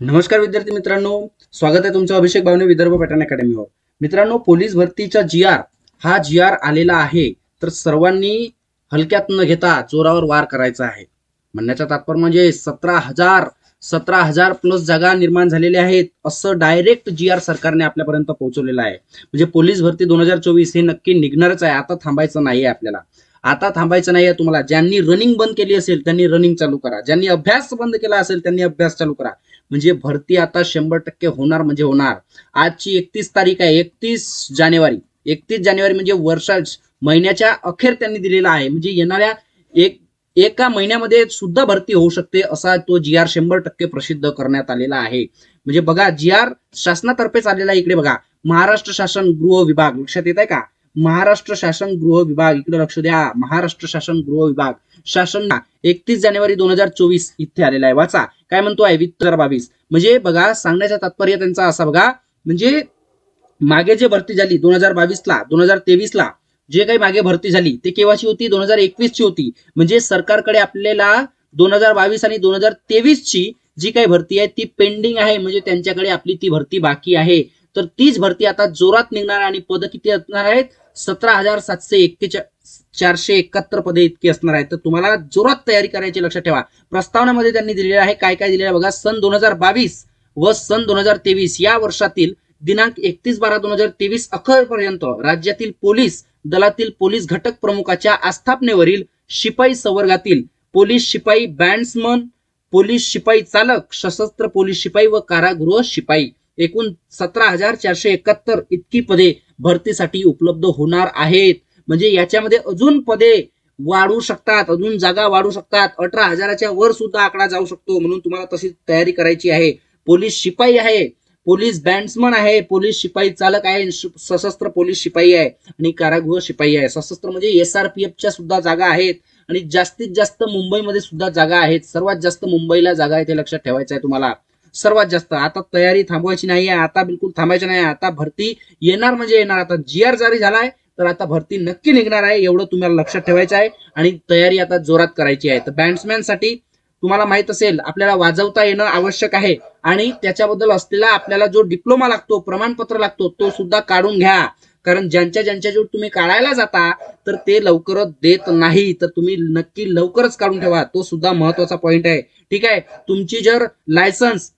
नमस्कार विद्यार्थी मित्रांनो. स्वागत आहे तुमचं अभिषेक भावने विदर्भ पॅटर्न अकॅडमीवर मित्रांनो पोलीस भरतीचा जी आर हा जी आर आलेला आहे तर सर्वांनी हलक्यात न घेता जोरावर वार करायचा आहे. म्हणण्याचा तात्पर्य म्हणजे सतरा हजार सतरा हजार प्लस जागा निर्माण झालेल्या आहेत असं डायरेक्ट जी आर सरकारने आपल्यापर्यंत पोहोचवलेलं आहे. म्हणजे पोलीस भरती दोन हजार चोवीस हे नक्की निघणारच आहे आता थांबायचं नाही आहे आपल्याला. आता थांबायचं नाही आहे तुम्हाला. ज्यांनी रनिंग बंद केली असेल त्यांनी रनिंग चालू करा. ज्यांनी अभ्यास बंद केला असेल त्यांनी अभ्यास चालू करा. म्हणजे भरती आता शंभर टक्के होणार म्हणजे होणार. आजची एकतीस तारीख आहे एकतीस जानेवारी. एकतीस जानेवारी म्हणजे वर्षा महिन्याच्या अखेर त्यांनी दिलेला आहे. म्हणजे येणाऱ्या एक एका महिन्यामध्ये सुद्धा भरती होऊ शकते असा तो जी आर शंभर टक्के प्रसिद्ध करण्यात आलेला आहे. म्हणजे बघा जी आर शासनातर्फेच आलेला आहे इकडे बघा. महाराष्ट्र शासन गृह विभाग लक्षात येत आहे का? महाराष्ट्र शासन गृह विभाग इकडे लक्ष द्या. महाराष्ट्र शासन गृह विभाग. शासन एकतीस जानेवारी दोन हजार चोवीस इथे आलेला आहे. वाचा. काय म्हणतो आहे वित्त बावीस. म्हणजे बघा सांगण्याचा तात्पर्य त्यांचा असा बघा म्हणजे मागे जे भरती झाली दोन हजार बावीस ला दोन हजार तेवीस ला जे काही मागे भरती झाली ते केव्हाची होती? दोन हजार एकवीस ची होती. म्हणजे सरकारकडे आपल्याला दोन हजार बावीस आणि दोन हजार तेवीस ची जी काही भरती आहे ती पेंडिंग आहे. म्हणजे त्यांच्याकडे आपली ती भरती बाकी आहे. तर तीच भरती आता जोरात निघणार आणि पद किती असणार आहेत? सतरा हजार सातशे एक्केच्या चारशे एकाहत्तर पदे इतकी असणार आहेत. तर तुम्हाला जोरात तयारी करायची लक्षात ठेवा. प्रस्तावनामध्ये त्यांनी दिलेलं आहे काय काय दिलेलं आहे? बघा सन दोन हजार बावीस व सन दोन हजार तेवीस या वर्षातील दिनांक एकतीस बारा दोन हजार तेवीस अखेरपर्यंत राज्यातील पोलीस दलातील पोलीस घटक प्रमुखाच्या आस्थापनेवरील शिपाई संवर्गातील पोलीस शिपाई बँड्समन पोलीस शिपाई चालक सशस्त्र पोलीस शिपाई व कारागृह शिपाई एकूण सतरा हजार चारशे एकाहत्तर इतकी पदे भरतीसाठी उपलब्ध होणार आहेत. म्हणजे याच्यामध्ये अजून पदे वाढू शकतात अजून जागा वाढू शकतात. अठरा हजाराच्या वर सुद्धा आकडा जाऊ शकतो म्हणून तुम्हाला तशी तयारी करायची आहे. पोलीस शिपाई आहे. पोलीस बँड्समन आहे. पोलीस शिपाई चालक आहे. सशस्त्र पोलीस शिपाई आहे. आणि कारागृह शिपाई आहे. सशस्त्र म्हणजे एस आर पी एफच्या सुद्धा जागा आहेत. आणि जास्तीत जास्त मुंबईमध्ये सुद्धा जागा आहेत. सर्वात जास्त मुंबईला जागा आहे ते लक्षात ठेवायचं आहे तुम्हाला. सर्वात जास्त. आता तयारी थांबवायची नाही आहे आता बिलकुल थांबायची नाही आता भरती येणार म्हणजे येणार. आता जी आर जारी झालाय तर आता भरती नक्की निघणार आहे एवढं तुम्हाला लक्षात ठेवायचं आहे आणि तयारी आता जोरात करायची आहे. तर बँड्समॅनसाठी तुम्हाला माहीत असेल आपल्याला वाजवता येणं आवश्यक आहे आणि त्याच्याबद्दल असलेला आपल्याला जो डिप्लोमा लागतो प्रमाणपत्र लागतो तो सुद्धा काढून घ्या. कारण ज्यांच्या ज्यांच्या जो तुम्ही काढायला जाता तर ते लवकरच देत नाही. तर तुम्ही नक्की लवकरच काढून ठेवा. तो सुद्धा महत्त्वाचा पॉईंट आहे. ठीक आहे? तुमची जर लायसन्स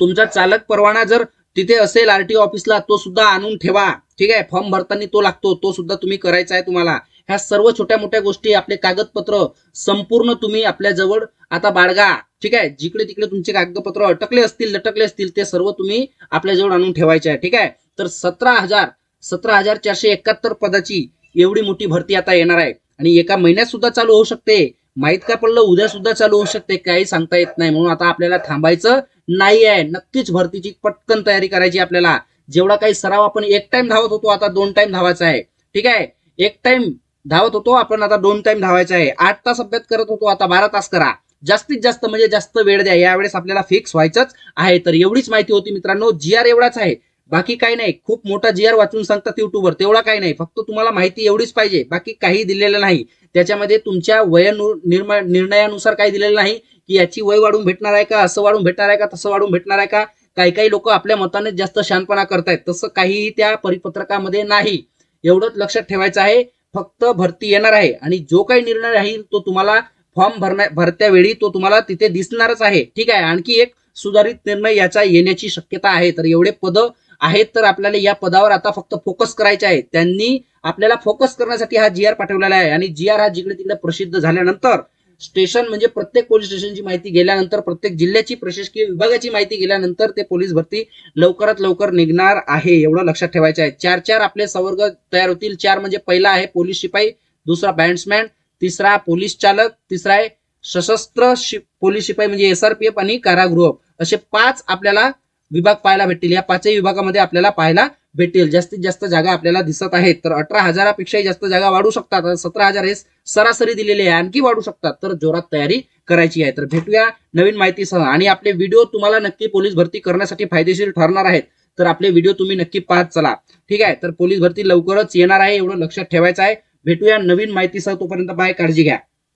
तुमचा चालक परवाना जर तिथे असेल आरटीओ ऑफिसला तो सुद्धा आणून ठेवा. ठीक आहे? फॉर्म भरताना तो लागतो तो सुद्धा तुम्ही करायचा आहे तुम्हाला. ह्या सर्व छोट्या मोठ्या गोष्टी आपले कागदपत्र संपूर्ण तुम्ही आपल्या जवळ आता बाळगा. ठीक आहे? जिकडे तिकडे तुमचे कागदपत्र अटकले असतील लटकले असतील ते सर्व तुम्ही आपल्याजवळ आणून ठेवायचे आहे. ठीक आहे? तर सतरा हजार सतरा हजार चारशे एकाहत्तर पदाची एवढी मोठी भरती आता येणार आहे. आणि एका महिन्यात सुद्धा चालू होऊ शकते. माहीत का पडलं? उद्या सुद्धा चालू होऊ शकते. काही सांगता येत नाही. म्हणून आता आपल्याला थांबायचं नाही आहे. नक्कीच भरतीची पटकन तयारी करायची आपल्याला. जेवढा काही सराव आपण एक टाइम धावत होतो आता दोन टाइम धावायचा आहे. ठीक आहे? एक टाइम धावत होतो आपण आता दोन टाइम धावायचा आहे. आठ तास अभ्यास करत होतो आता बारा तास करा. जास्तीत जास्त म्हणजे जास्त वेळ द्या. यावेळेस आपल्याला फिक्स व्हायचंच आहे. तर एवढीच माहिती होती मित्रांनो. जी आर एवढाच आहे. बाकी काही नाही. खूप मोठा जी आर वाचून सांगतात युट्यूबवर. तेवढा काही नाही. फक्त तुम्हाला माहिती एवढीच पाहिजे. बाकी काही दिलेलं नाही. त्याच्यामध्ये तुमच्या वय निर्णयानुसार काही दिलेलं नाही की याची वय वाढून भेटणार आहे का असं वाढून भेटणार आहे का तसं वाढून भेटणार आहे का? काही काही लोक आपल्या मताने जास्त शानपणा करतायत. तसं काहीही त्या परिपत्रकामध्ये नाही. एवढंच लक्षात ठेवायचं आहे. फक्त भरती येणार आहे. आणि जो काही निर्णय राहील तो तुम्हाला फॉर्म भरण्या भरत्या वेळी तो तुम्हाला तिथे दिसणारच आहे. ठीक आहे. आणखी एक सुधारित निर्णय याचा येण्याची शक्यता आहे. तर एवढे पद आहेत तर आपल्याला या पदावर आता फक्त फोकस करायचे आहे. त्यांनी आपल्याला फोकस करण्यासाठी हा जी आर पाठवलेला आहे. आणि जी आर हा जिकडे तिकडे प्रसिद्ध झाल्यानंतर स्टेशन म्हणजे प्रत्येक पोलीस स्टेशनची माहिती गेल्यानंतर प्रत्येक जिल्ह्याची प्रशासकीय विभागाची माहिती गेल्यानंतर ते पोलीस भरती लवकरात लवकर निघणार आहे एवढं लक्षात ठेवायचं आहे. चार चार आपले संवर्ग तयार होतील. चार म्हणजे पहिला आहे पोलीस शिपाई दुसरा बँड्समॅन तिसरा पोलीस चालक तिसरा आहे सशस्त्र शि पोलीस शिपाई म्हणजे एसआरपीएफ आणि कारागृह. असे पाच आपल्याला विभाग पाहायला भेटतील. या पाचही विभागामध्ये आपल्याला पाहायला भेटेल जास्तीत जास्त जागा आपल्याला दिसत आहेत. तर अठरा हजारापेक्षाही जास्त जागा वाढू शकतात. सतरा हजार हे सरासरी दिलेले आहे. आणखी वाढू शकतात. तर जोरात तयारी करायची आहे. तर भेटूया नवीन माहितीसह. आणि आपले व्हिडिओ तुम्हाला नक्की पोलीस भरती करण्यासाठी फायदेशीर ठरणार आहेत. तर आपले व्हिडिओ तुम्ही नक्की पाहत चला. ठीक आहे? तर पोलीस भरती लवकरच येणार आहे. एवढं लक्षात ठेवायचं आहे. भेटूया नवीन माहितीसह. तोपर्यंत बाय काळजी घ्या.